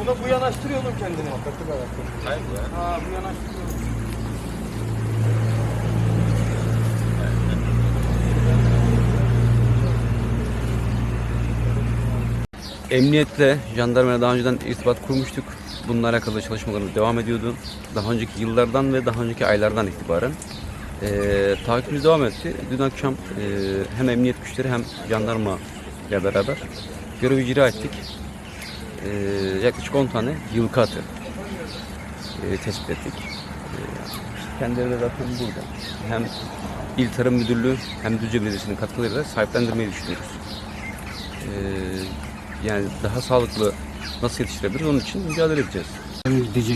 Bu da bu yanaştırıyor oğlum kendini. Hayır ya. Ha bu yanaştırıyor. Emniyetle, jandarmayla daha önceden irtibat kurmuştuk. Bununla alakalı çalışmalarımız devam ediyordu. Daha önceki yıllardan ve daha önceki aylardan itibaren eee takibimiz devam etti. Dün akşam eee, hem emniyet güçleri hem jandarma ile beraber görev icra ettik. Eee, yaklaşık 10 tane yılkı atı eee, tespit ettik. Eee, kendileri de zaten burada. Hem İl Tarım Müdürlüğü hem Düzce Belediyesi'nin katkılarıyla sahiplendirmeyi düşünüyoruz. Ee, yani daha sağlıklı nasıl yetiştirebiliriz onun için mücadele edeceğiz.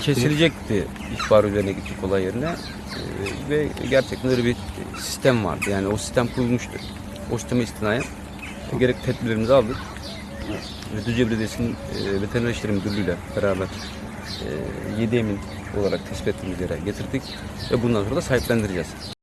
Kesilecekti ihbar üzerine gittik olay yerine Ee, ve gerçekten öyle bir sistem vardı. Yani o sistem kurulmuştu. O sisteme istinaen gerek tedbirlerimizi aldık. Ve Düzce Belediyesi'nin e, Veteriner İşleri Müdürlüğü'yle beraber e, 7 emin olarak tespit ettiğimiz yere getirdik ve bundan sonra da sahiplendireceğiz.